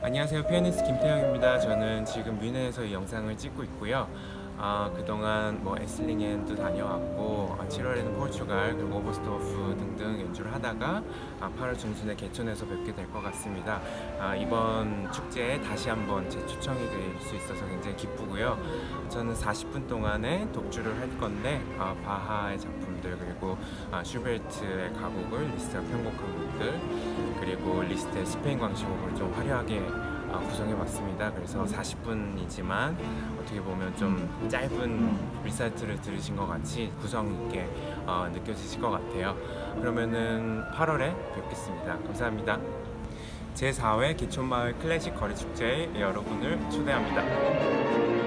안녕하세요. 피아니스트 김태형입니다. 저는 지금 뮌헨에서 이 영상을 찍고 있고요. 아, 그동안 뭐 에슬링엔도 다녀왔고 아, 7월에는 포르투갈 그리고 오버스토프 등등 연주를 하다가 아, 8월 중순에 개천에서 뵙게 될 것 같습니다. 아, 이번 축제에 다시 한번 재초청이 될 수 있어서 굉장히 기쁘고요. 저는 40분 동안에 독주를 할 건데 아, 바하의 작품 들 그리고 아, 슈베르트의 가곡을 리스트가 편곡한 곡들 그리고 리스트의 스페인 광시곡을 좀 화려하게 아, 구성해봤습니다. 그래서 40분이지만 어떻게 보면 좀 짧은 리사이트를 들으신 것 같이 구성 있게 어, 느껴지실 것 같아요. 그러면은 8월에 뵙겠습니다. 감사합니다. 제4회 기촌마을 클래식 거리 축제에 여러분을 초대합니다.